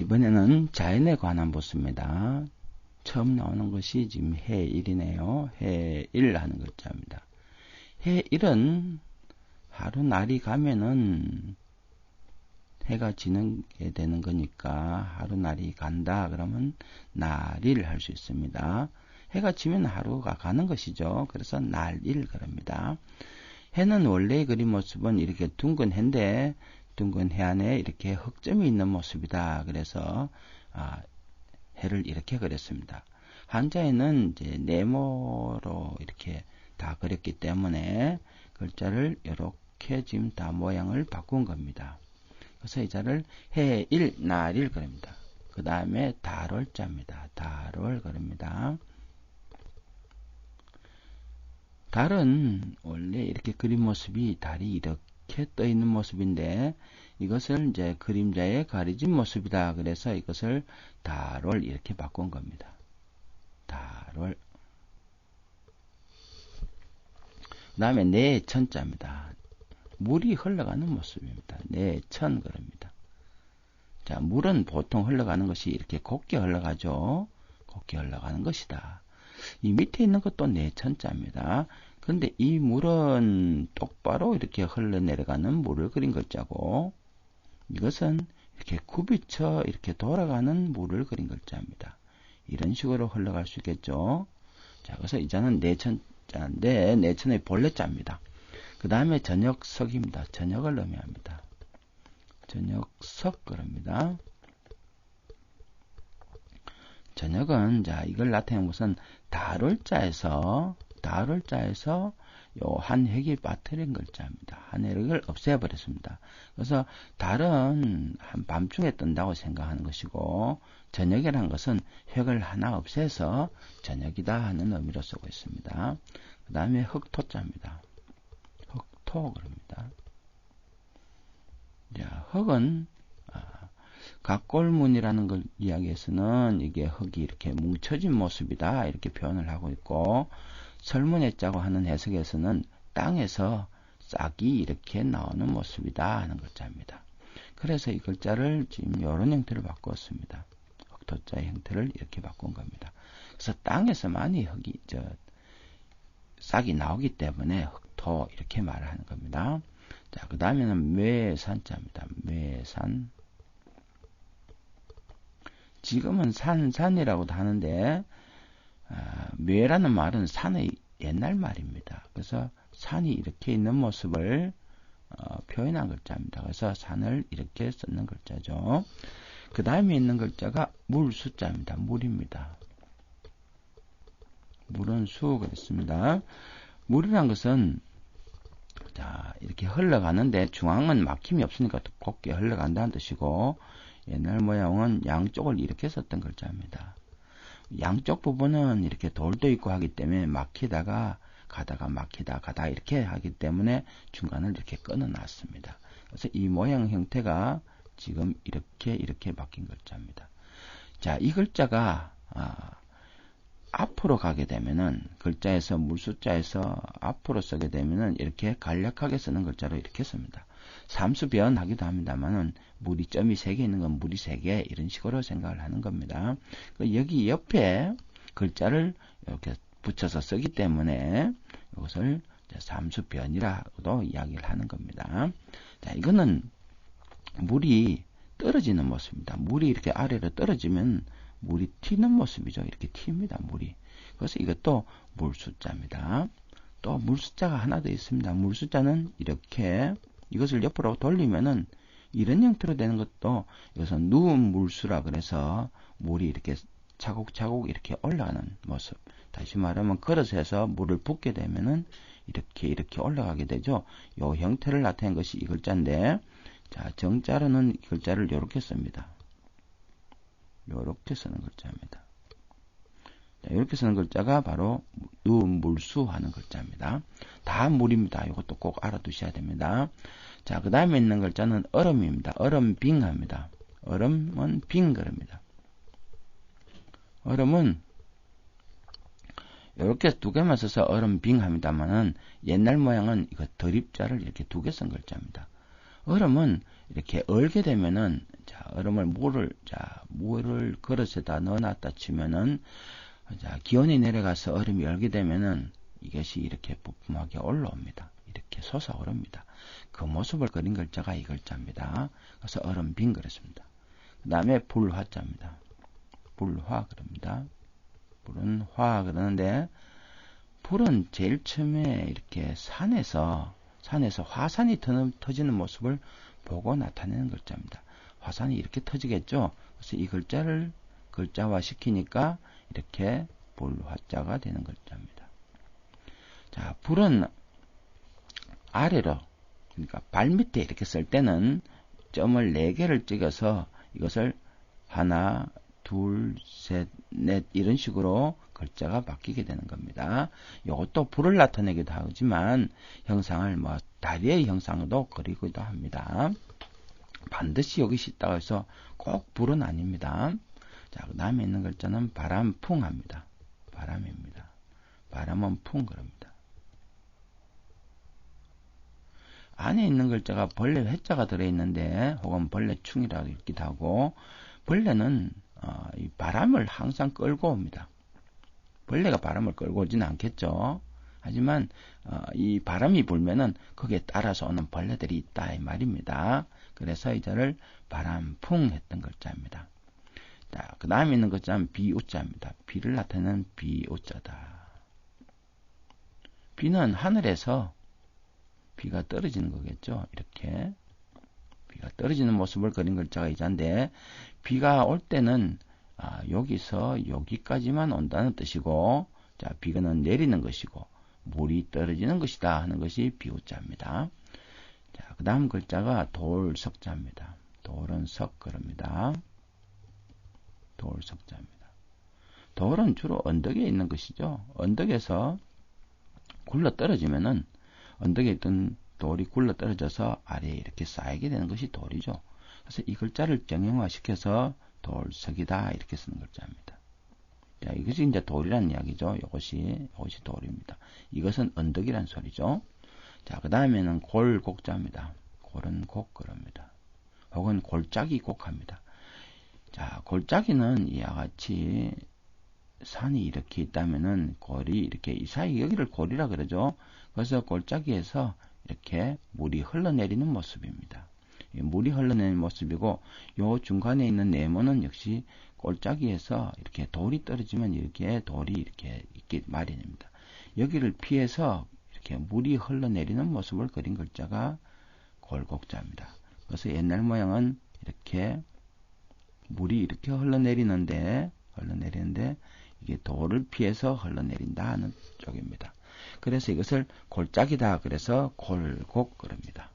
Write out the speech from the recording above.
이번에는 자연에 관한 보수입니다. 처음 나오는 것이 지금 해일이네요. 해일 하는 글자입니다. 해일은 하루 날이 가면은 해가 지는 게 되는 거니까 하루 날이 간다 그러면 날일 할 수 있습니다. 해가 지면 하루가 가는 것이죠. 그래서 날일 그럽니다. 해는 원래 그림 모습은 이렇게 둥근 해인데 둥근 해 안에 이렇게 흑점이 있는 모습이다. 그래서 아, 해를 이렇게 그렸습니다. 한자에는 이제 네모로 이렇게 다 그렸기 때문에 글자를 이렇게 지금 다 모양을 바꾼 겁니다. 그래서 이 자를 해일, 날일 그럽니다. 그 다음에 달월 자입니다. 달월 그럽니다. 달은 원래 이렇게 그림 모습이 달이 이렇게 떠 있는 모습인데 이것을 이제 그림자에 가려진 모습이다. 그래서 이것을 달월 이렇게 바꾼 겁니다. 달월. 그 다음에 내천자입니다. 물이 흘러가는 모습입니다. 내천 그럽니다. 자, 물은 보통 흘러가는 것이 이렇게 곱게 흘러가죠. 곱게 흘러가는 것이다. 이 밑에 있는 것도 내천자입니다. 그런데 이 물은 똑바로 이렇게 흘러내려가는 물을 그린 글자고 이것은 이렇게 굽이쳐 이렇게 돌아가는 물을 그린 글자입니다. 이런 식으로 흘러갈 수 있겠죠. 자, 그래서 이자는 내천자인데 내천의 본래자입니다. 그 다음에 저녁석입니다. 저녁을 의미합니다. 저녁석 그럽니다. 저녁은 자 이걸 나타내는 것은 다룰 자에서 다룰자에서 요한 획이 빠뜨린 글자입니다. 한 획을 없애버렸습니다. 그래서 달은 한 밤중에 뜬다고 생각하는 것이고 저녁이라는 것은 획을 하나 없애서 저녁이다 하는 의미로 쓰고 있습니다. 그 다음에 흑토자입니다. 흑토 그럽니다. 자, 흑은 각골문이라는 걸 이야기해서는 이게 흙이 이렇게 뭉쳐진 모습이다 이렇게 표현을 하고 있고 설문했자고 하는 해석에서는 땅에서 싹이 이렇게 나오는 모습이다 하는 글자입니다. 그래서 이 글자를 지금 이런 형태를 바꿨습니다. 흑토자의 형태를 이렇게 바꾼 겁니다. 그래서 땅에서 많이 흙이 저 싹이 나오기 때문에 흑토 이렇게 말을 하는 겁니다. 자, 그 다음에는 매산자입니다. 매산. 지금은 산, 산이라고도 하는데, 아, 묘라는 말은 산의 옛날 말입니다. 그래서 산이 이렇게 있는 모습을 어, 표현한 글자입니다. 그래서 산을 이렇게 쓰는 글자죠. 그 다음에 있는 글자가 물 숫자입니다. 물입니다. 물은 수 그랬습니다. 물이란 것은 자 이렇게 흘러가는데 중앙은 막힘이 없으니까 곱게 흘러간다는 뜻이고 옛날 모양은 양쪽을 이렇게 썼던 글자입니다. 양쪽 부분은 이렇게 돌도 있고 하기 때문에 막히다가 가다가 막히다 가다 이렇게 하기 때문에 중간을 이렇게 끊어 놨습니다. 그래서 이 모양 형태가 지금 이렇게 이렇게 바뀐 글자입니다. 자, 이 글자가 아, 앞으로 가게 되면은 글자에서 물숫자에서 앞으로 쓰게 되면은 이렇게 간략하게 쓰는 글자로 이렇게 씁니다. 삼수 변 하기도 합니다만은 물이 점이 세 개 있는 건 물이 세 개 이런 식으로 생각을 하는 겁니다. 그 여기 옆에 글자를 이렇게 붙여서 쓰기 때문에 이것을 삼수 변이라고도 이야기를 하는 겁니다. 자, 이거는 물이 떨어지는 모습입니다. 물이 이렇게 아래로 떨어지면 물이 튀는 모습이죠. 이렇게 튑니다. 물이. 그래서 이것도 물 숫자입니다. 또 물 숫자가 하나 더 있습니다. 물 숫자는 이렇게 이것을 옆으로 돌리면은 이런 형태로 되는 것도 이것은 누운 물수라 그래서 물이 이렇게 차곡차곡 이렇게 올라가는 모습. 다시 말하면 걸어서 해서 물을 붓게 되면은 이렇게 이렇게 올라가게 되죠. 요 형태를 나타낸 것이 이 글자인데 자 정자로는 이 글자를 이렇게 씁니다. 이렇게 쓰는 글자입니다. 자, 이렇게 쓰는 글자가 바로 누운 물수 하는 글자입니다. 다 물입니다. 이것도 꼭 알아두셔야 됩니다. 자, 그 다음에 있는 글자는 얼음입니다. 얼음 빙 합니다. 얼음은 빙그럽니다. 얼음은 이렇게 두 개만 써서 얼음 빙 합니다만은 옛날 모양은 이거 드립자를 이렇게 두 개 쓴 글자입니다. 얼음은 이렇게 얼게 되면은 자 자, 얼음을 물을 자, 물을 그릇에다 넣어놨다 치면은 자, 기온이 내려가서 얼음이 열게 되면은 이것이 이렇게 부품하게 올라옵니다. 이렇게 솟아오릅니다. 그 모습을 그린 글자가 이 글자입니다. 그래서 얼음 빈 그릇입니다. 그 다음에 불화자입니다. 불화 그럽니다. 불은 화 그러는데 불은 제일 처음에 이렇게 산에서 산에서 화산이 터지는 모습을 보고 나타내는 글자입니다. 화산이 이렇게 터지겠죠. 그래서 이 글자를 글자화 시키니까 이렇게 불화자가 되는 글자입니다. 자, 불은 아래로 그러니까 발밑에 이렇게 쓸 때는 점을 4개를 찍어서 이것을 하나, 둘, 셋, 넷 이런 식으로 글자가 바뀌게 되는 겁니다. 이것도 불을 나타내기도 하지만 형상을 뭐 다리의 형상도 그리기도 합니다. 반드시 여기서 있다고 해서 꼭 불은 아닙니다. 자, 그 다음에 있는 글자는 바람 풍 합니다. 바람입니다. 바람은 풍 그럽니다. 안에 있는 글자가 벌레 회자가 들어있는데 혹은 벌레충이라고 읽기도 하고 벌레는 어, 이 바람을 항상 끌고 옵니다. 벌레가 바람을 끌고 오지는 않겠죠. 하지만 어, 이 바람이 불면은 거기에 따라서 오는 벌레들이 있다 이 말입니다. 그래서 이자를 바람풍 했던 글자입니다. 자, 그 다음에 있는 글자는 비우자입니다. 비를 나타내는 비우자다. 비는 하늘에서 비가 떨어지는 거겠죠. 이렇게 비가 떨어지는 모습을 그린 글자가 이자인데 비가 올 때는 아, 여기서 여기까지만 온다는 뜻이고 자 비가는 내리는 것이고 물이 떨어지는 것이다 하는 것이 비우자입니다. 자, 그 다음 글자가 돌석자입니다. 돌은 석 그럽니다. 돌석자입니다. 돌은 주로 언덕에 있는 것이죠. 언덕에서 굴러 떨어지면은 언덕에 있던 돌이 굴러 떨어져서 아래에 이렇게 쌓이게 되는 것이 돌이죠. 그래서 이 글자를 정형화시켜서 돌석이다 이렇게 쓰는 글자입니다. 자, 이것이 이제 돌이라는 이야기죠. 이것이 이것이 돌입니다. 이것은 언덕이란 소리죠. 자, 그 다음에는 골곡자입니다. 골은 곡 그럽니다. 혹은 골짜기 곡합니다. 자, 골짜기는 이와 같이 산이 이렇게 있다면은 골이 이렇게 이 사이 여기를 골이라 그러죠. 그래서 골짜기에서 이렇게 물이 흘러내리는 모습입니다. 물이 흘러내리는 모습이고 요 중간에 있는 네모는 역시 골짜기에서 이렇게 돌이 떨어지면 이렇게 돌이 이렇게 있기 마련입니다. 여기를 피해서 이렇게 물이 흘러내리는 모습을 그린 글자가 골곡자입니다. 그래서 옛날 모양은 이렇게 물이 이렇게 흘러내리는데 흘러내리는데 이게 돌을 피해서 흘러내린다 하는 쪽입니다. 그래서 이것을 골짜기다 그래서 골곡 그럽니다.